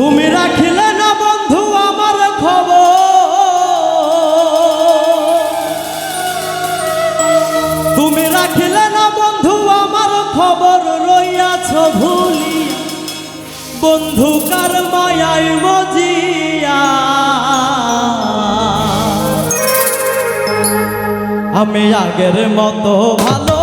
তুমি রাখিলে না বন্ধু আমার খবর। তুমি রাখিলে না বন্ধু আমার খবর, রইয়াছ ভুলি। বন্ধু কার মায়াই মজিয়া। আমি আগের মতো ভালো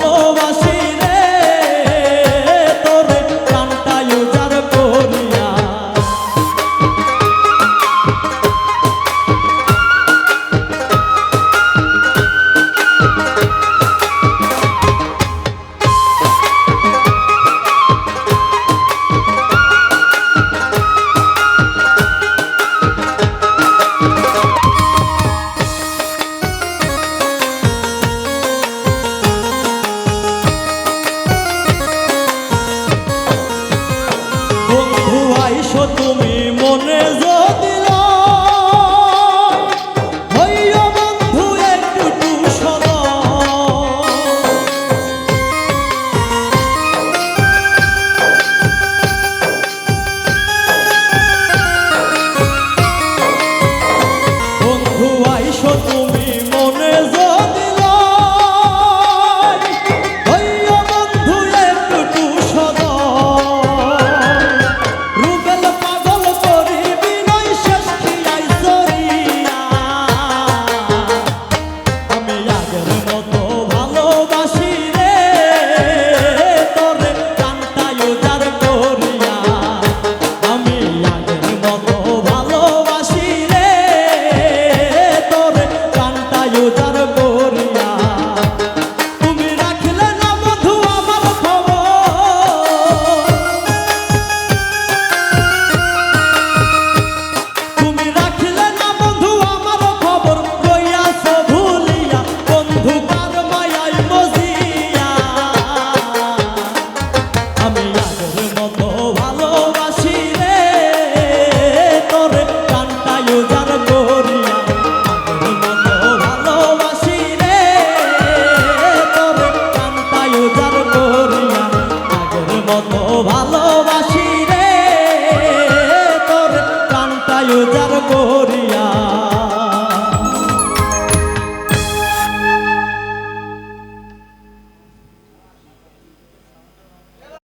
ভালোবাসি। আইসো তুমি?